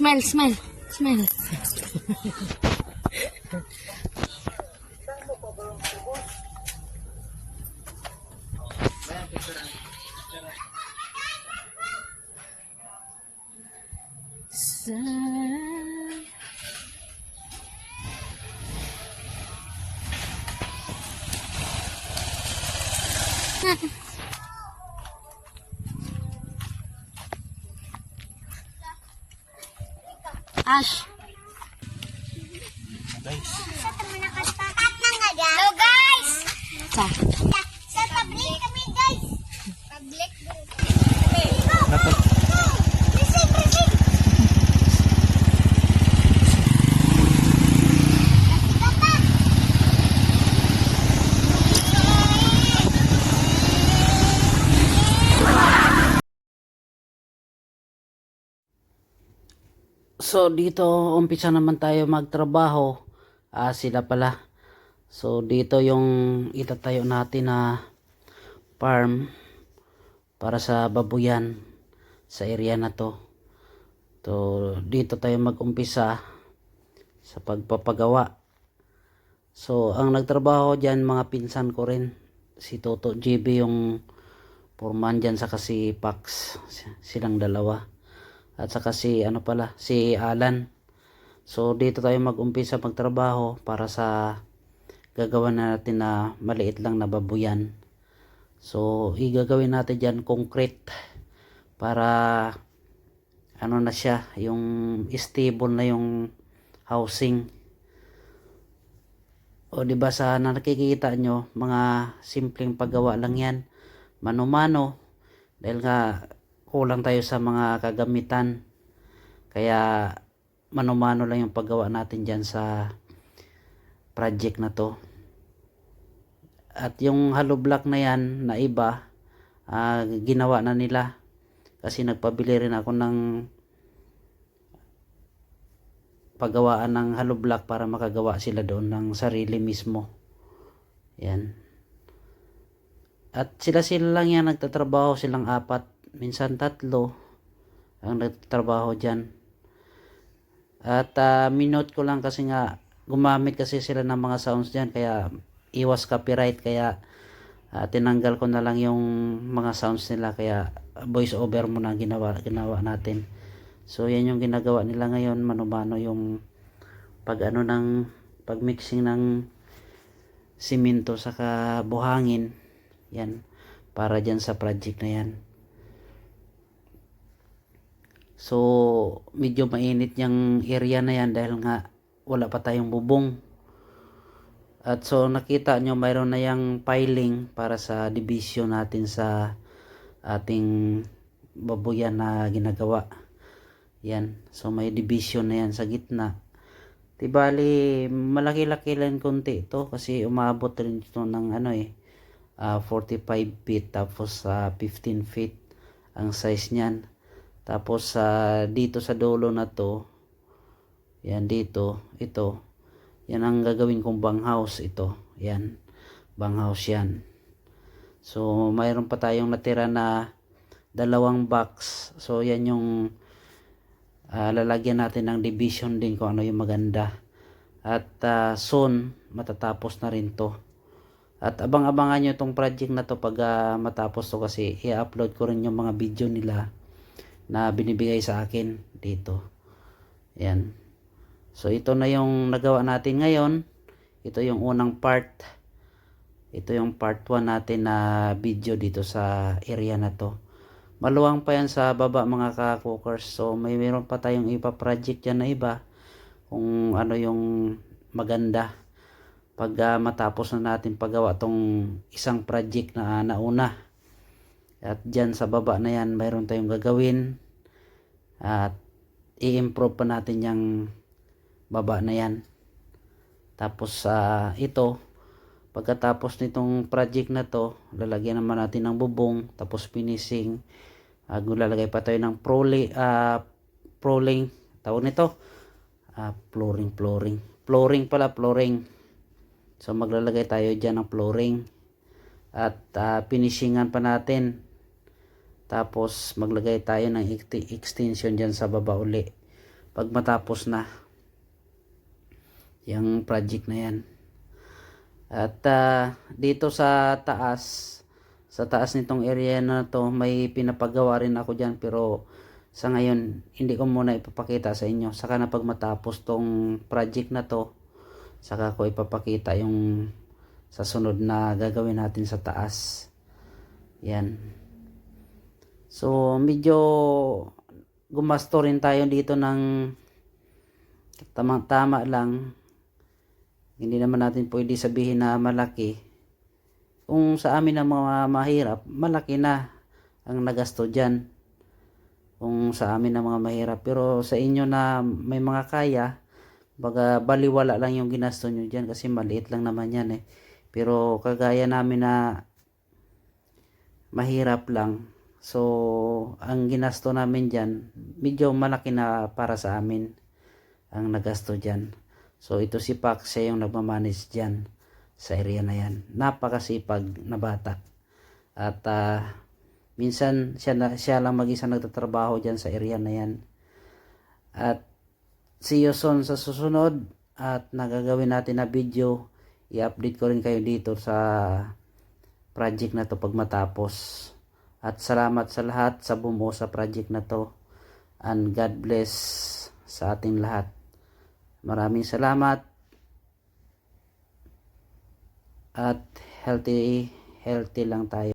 smell, smell, smell. Ha ha. Ash. Hello guys! Sa. Sa So dito umpisa naman tayo magtrabaho. Ah sila pala. So dito yung itatayo natin na farm para sa babuyan sa area na to. So dito tayo magumpisa sa pagpapagawa. So ang nagtrabaho diyan mga pinsan ko rin si Toto JB yung foreman diyan sa kasi Pax silang dalawa at saka si ano pala si Alan. So dito tayo mag-umpisa magtrabaho para sa gagawa natin na maliit lang na babuyan. So igagawin natin dyan concrete para ano na siya yung stable na yung housing. O di ba sa na nakikita nyo mga simpleng paggawa lang yan. Mano-mano dahil nga kulang tayo sa mga kagamitan. Kaya mano-mano lang yung paggawa natin dyan sa project na to. At yung hollow block na yan na iba, ah, ginawa na nila. Kasi nagpabili rin ako ng paggawaan ng hollow block para makagawa sila doon ng sarili mismo. Yan. At sila-sila lang yan nagtatrabaho silang apat minsan tatlo ang nagtatrabaho dyan. At uh, minute ko lang kasi nga gumamit kasi sila ng mga sounds dyan kaya iwas copyright kaya uh, tinanggal ko na lang yung mga sounds nila kaya voice over muna ginawa, ginawa natin. So yan yung ginagawa nila ngayon manumano yung pag ano ng pag mixing ng simento saka buhangin yan para dyan sa project na yan. So, medyo mainit yung area na yan dahil nga wala pa tayong bubong. At so, nakita nyo mayroon na yung piling para sa division natin sa ating babuyan na ginagawa. Yan. So, may division na yan sa gitna. Di bali, malaki-laki lang konti ito kasi umabot rin ito ng ano eh, ah, 45 feet tapos sa 15 feet ang size niyan. Tapos sa dito sa dulo na to, yan dito, ito, yan ang gagawin kong banghouse ito. Yan, banghouse yan. So, mayroon pa tayong natira na dalawang box. So, yan yung ah, lalagyan natin ng division din kung ano yung maganda. At ah, soon, matatapos na rin to. At abang-abangan nyo itong project na to pag ah, matapos to kasi i-upload ko rin yung mga video nila na binibigay sa akin dito. Yan. So ito na yung nagawa natin ngayon. Ito yung unang part. Ito yung part 1 natin na video dito sa area na to. Maluwang pa yan sa baba mga ka-cookers. So may meron pa tayong ipa project yan na iba. Kung ano yung maganda. Pag ah, matapos na natin paggawa tong isang project na nauna. At dyan sa baba na yan, mayroon tayong gagawin. At i-improve pa natin yung baba na yan. Tapos sa ito, pagkatapos nitong project na to, lalagyan naman natin ng bubong, tapos finishing. Uh, lalagay pa tayo ng prole, uh, proling, tawag nito, uh, flooring, flooring. Flooring pala, flooring. So maglalagay tayo dyan ng flooring. At uh, finishingan pa natin tapos maglagay tayo ng ext- extension dyan sa baba uli pag matapos na yung project na yan. At ah, dito sa taas, sa taas nitong area na to, may pinapagawa rin ako dyan pero sa ngayon, hindi ko muna ipapakita sa inyo. Saka na pag matapos tong project na to, saka ko ipapakita yung sa sunod na gagawin natin sa taas. Yan. So, medyo gumasto rin tayo dito ng tamang-tama lang. Hindi naman natin pwede sabihin na malaki. Kung sa amin ang mga mahirap, malaki na ang nagasto dyan. Kung sa amin ang mga mahirap. Pero sa inyo na may mga kaya, baga baliwala lang yung ginasto nyo dyan kasi maliit lang naman yan eh. Pero kagaya namin na mahirap lang. So, ang ginasto namin dyan, medyo malaki na para sa amin ang nagasto dyan. So, ito si Pac, siya yung nagmamanage dyan sa area na yan. Napakasipag na bata. At ah, minsan siya, na, siya lang mag-isa nagtatrabaho dyan sa area na yan. At see you sa susunod at nagagawin natin na video. I-update ko rin kayo dito sa project na to pag matapos. At salamat sa lahat sa bumuo sa project na to. And God bless sa ating lahat. Maraming salamat. At healthy, healthy lang tayo.